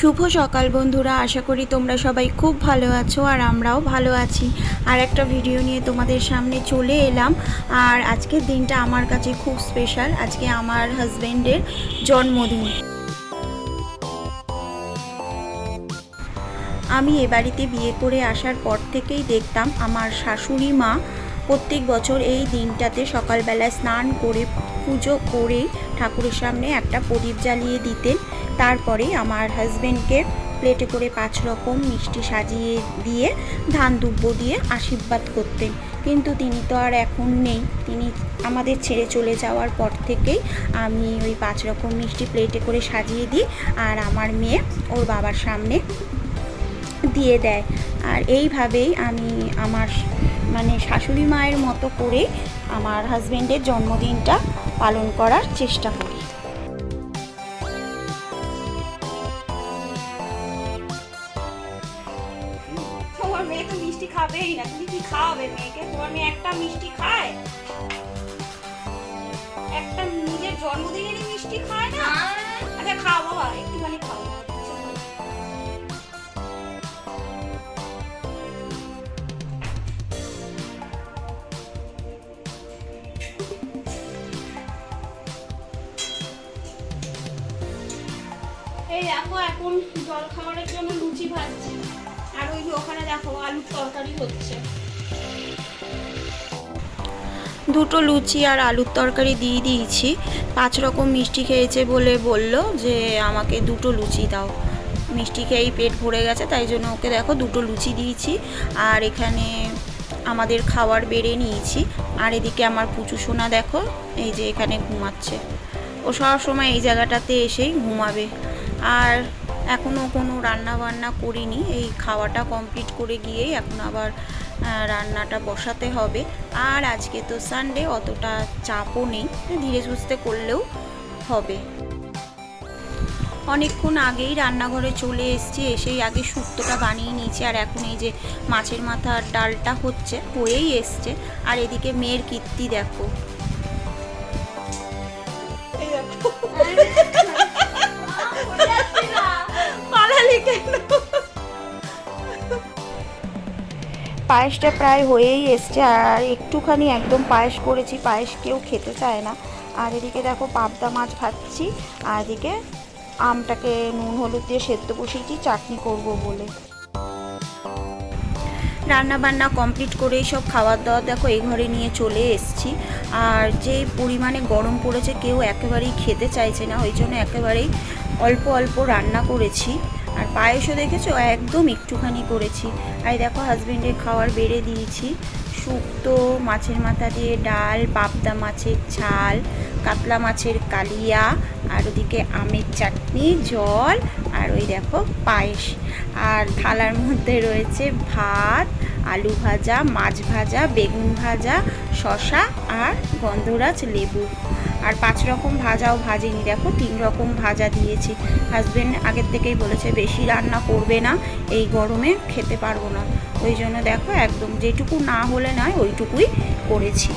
শুভ সকাল বন্ধুরা, আশা করি তোমরা সবাই খুব ভালো আছো আর আমরাও ভালো আছি। আর একটা ভিডিও নিয়ে তোমাদের সামনে চলে এলাম। আর আজকের দিনটা আমার কাছে খুব স্পেশাল আজকে আমার হাজব্যান্ডের জন্মদিন। আমি এ বাড়িতে বিয়ে করে আসার পর থেকেই দেখতাম আমার শাশুড়ি মা প্রত্যেক বছর এই দিনটাতে সকালবেলায় স্নান করে পুজো করে ঠাকুরের সামনে একটা প্রদীপ জ্বালিয়ে দিতেন। তারপরে আমার হাজব্যান্ডকে প্লেটে করে পাঁচ রকম মিষ্টি সাজিয়ে দিয়ে, ধান দুব্য দিয়ে আশীর্বাদ করতেন। কিন্তু তিনি তো আর এখন নেই। তিনি আমাদের ছেড়ে চলে যাওয়ার পর থেকেই আমি ওই পাঁচ রকম মিষ্টি প্লেটে করে সাজিয়ে দিই। আর আমার মেয়ে ওর বাবার সামনে দিয়ে দেয়। আর এইভাবেই আমি আমার মানে শাশুড়ি মায়ের মতো করে আমার হাজব্যান্ডের জন্মদিনটা পালন করার চেষ্টা করি। তোমার মেয়ে তো মিষ্টি খাবেই না তুমি কি খাওয়াবে মেয়েকে? তোমার মেয়ে একটা মিষ্টি খায়? একটা নিজের জন্মদিনেরই মিষ্টি খায় না। আচ্ছা খাও বাবা একটুখানি খাও। দেখো এখন জল খাবারের জন্য লুচি ভাজছি। আর ওই যে ওখানে দেখো আলুর তরকারি হচ্ছে। দুটো লুচি আর আলুর তরকারি দিয়ে দিয়েছি। পাঁচ রকম মিষ্টি খেয়েছে বলে বলল যে, আমাকে দুটো লুচি দাও। মিষ্টি খেয়েই পেট ভরে গেছে, তাই জন্য ওকে দেখো দুটো লুচি দিয়েছি। আর এখানে আমাদের খাবার বেড়ে নিয়েছি। আর এদিকে আমার পুচু সোনা দেখো, এই যে এখানে ঘুমাচ্ছে। ও সব সময় এই জায়গাটাতে এসেই ঘুমাবে। আর এখনও কোনো রান্না বান্না করিনি। এই খাওয়াটা কমপ্লিট করে গিয়েই এখন আবার রান্নাটা বসাতে হবে। আর আজকে তো সানডে অতটা চাপও নেই। ধীরে সুস্থে করলেও হবে। অনেকক্ষণ আগেই রান্নাঘরে চলে এসেছি, এসেই আগে শুক্তোটা বানিয়ে নিয়েছি। আর এখন এই যে মাছের মাথার ডালটা হচ্ছে, হয়েই এসছে। আর এদিকে মেয়ের কীর্তি দেখো। পায়েসটা প্রায় হয়েই এসছে আর একটুখানি একদম পায়েস করেছি, পায়েস কেউ খেতে চায় না। আর এদিকে দেখো পাবদা মাছ ভাজছি, আর এদিকে আমটাকে নুন, হলুদ দিয়ে সেদ্ধ বসিয়েছি, চাটনি করব বলে। রান্না বান্না কমপ্লিট করেই সব খাবার দাওয়া দেখো এই ঘরে নিয়ে চলে এসেছি। আর যে পরিমাণে গরম পড়েছে কেউ একেবারেই খেতে চাইছে না, ওই জন্য একেবারেই অল্প অল্প রান্না করেছি। আর পায়েসও দেখেছ? একদম একটুখানি করেছি। আর দেখো হাজবেন্ডের খাওয়ার বেড়ে দিয়েছি। শুক্তো, মাছের মাথা দিয়ে ডাল, পাবদা মাছের ঝাল, কাতলা মাছের কালিয়া, আর ওদিকে আমের চাটনি, জল, আর ওই দেখো পায়েস। আর থালার মধ্যে রয়েছে ভাত, আলু ভাজা, মাছ ভাজা, বেগুন ভাজা শশা আর গন্ধরাজ লেবু। আর পাঁচ রকম ভাজাও ভাজিনি। দেখো, তিন রকম ভাজা দিয়েছি। হাজব্যান্ড আগের থেকেই বলেছে, বেশি রান্না করবে না, এই গরমে খেতে পারব না। ওই জন্য দেখো, একদম যেটুকু না হলে নয়, ওইটুকুই করেছি।